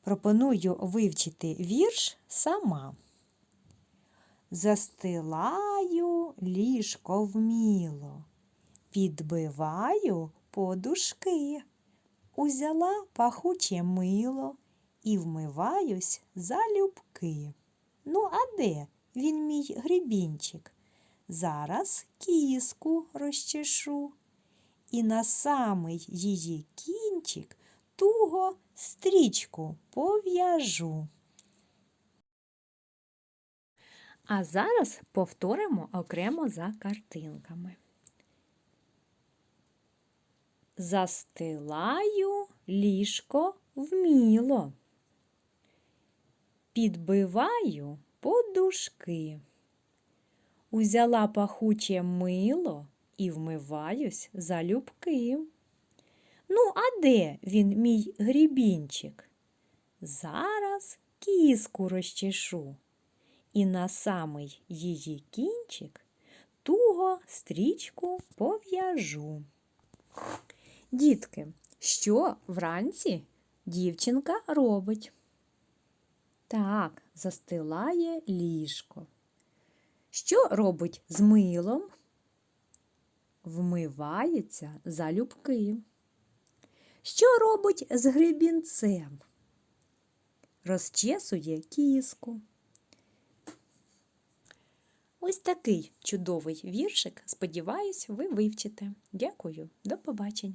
пропоную вивчити вірш сама. Застилаю ліжко вміло, підбиваю подушки, узяла пахуче мило і вмиваюсь залюбки. Ну, а де він мій грибінчик? Зараз кіску розчешу і на самий її кінчик туго стрічку пов'яжу. А зараз повторимо окремо за картинками. Застилаю ліжко вміло, підбиваю подушки, узяла пахуче мило і вмиваюсь залюбки. Ну, а де він, мій грібінчик? Зараз кіску розчешу і на самий її кінчик туго стрічку пов'яжу. Дітки, що вранці дівчинка робить? Так, застилає ліжко. Що робить з милом? Вмивається залюбки. Що робить з гребінцем? Розчесує кіску. Ось такий чудовий віршик. Сподіваюсь, ви вивчите. Дякую, до побачення.